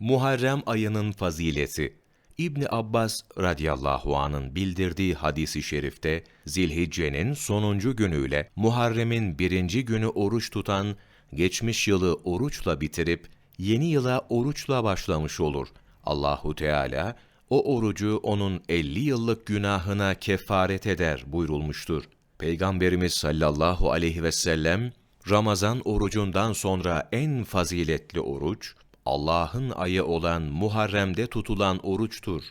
Muharrem ayının fazileti İbni Abbas radıyallahu anın bildirdiği hadisi şerifte Zilhicce'nin sonuncu günüyle Muharrem'in birinci günü oruç tutan, geçmiş yılı oruçla bitirip yeni yıla oruçla başlamış olur. Allahu Teala o orucu onun 50 yıllık günahına kefaret eder buyurulmuştur. Peygamberimiz sallallahu aleyhi ve sellem Ramazan orucundan sonra en faziletli oruç, Allah'ın ayı olan Muharrem'de tutulan oruçtur.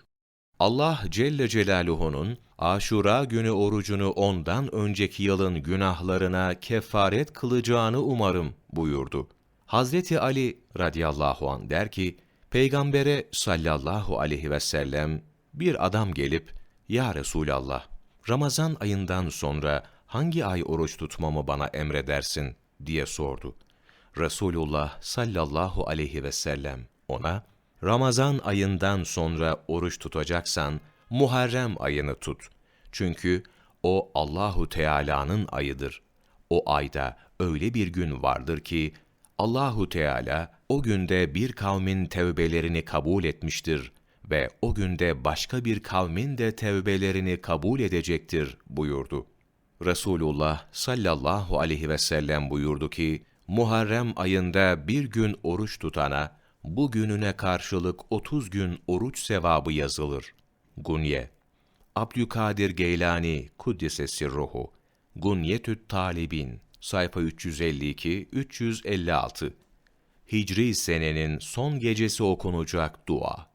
Allah Celle Celaluhu'nun Aşura günü orucunu ondan önceki yılın günahlarına kefaret kılacağını umarım buyurdu. Hazreti Ali radıyallahu an der ki, Peygambere sallallahu aleyhi ve sellem bir adam gelip, Ya Resulallah, Ramazan ayından sonra hangi ay oruç tutmamı emredersin emredersin diye sordu. Resulullah sallallahu aleyhi ve sellem ona, Ramazan ayından sonra oruç tutacaksan, Muharrem ayını tut. Çünkü o Allahu Teala'nın ayıdır. O ayda öyle bir gün vardır ki, Allahu Teala o günde bir kavmin tevbelerini kabul etmiştir ve o günde başka bir kavmin de tevbelerini kabul edecektir buyurdu. Resulullah sallallahu aleyhi ve sellem buyurdu ki, Muharrem ayında bir gün oruç tutana, bu gününe karşılık 30 gün oruç sevabı yazılır. Gunye Abdülkadir Geylani Kuddise Sirruhu Gunyetü't Talibin sayfa 352-356 Hicri senenin son gecesi okunacak dua.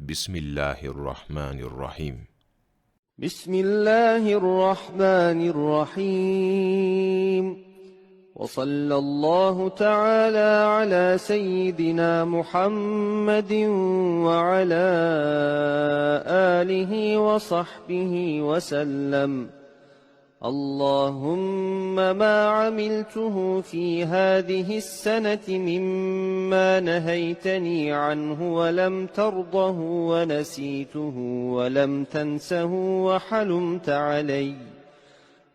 Bismillahirrahmanirrahim. Bismillahirrahmanirrahim. وصلى الله تعالى على سيدنا محمد وعلى آله وصحبه وسلم. اللهم ما عملته في هذه السنة مما نهيتني عنه ولم ترضه ونسيته ولم تنسه وحلمت عليّ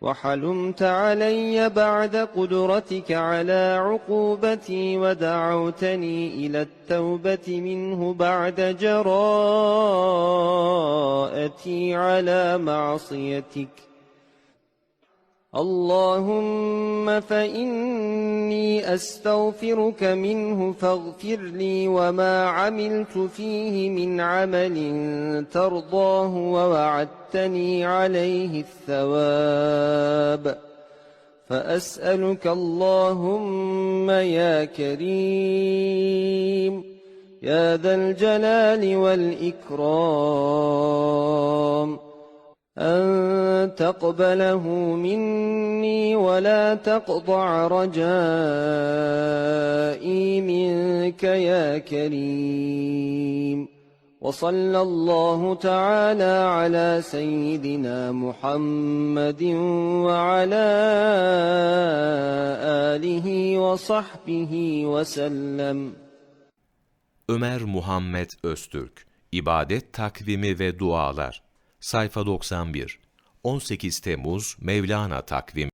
وحلمت علي بعد قدرتك على عقوبتي ودعوتني إلى التوبة منه بعد جراءتي على معصيتك. اللهم فإني أستغفرك منه فاغفر لي وما عملت فيه من عمل ترضاه ووعدتني عليه الثواب. فأسألك اللهم يا كريم يا ذا الجلال والإكرام. تقبله مني ولا تقطع رجائي منك يا كريم. وصلى الله تعالى على سيدنا محمد وعلى آله وصحبه وسلم. Ömer Muhammed Öztürk İbadet Takvimi ve Dualar Sayfa 91 18 Temmuz Mevlana Takvim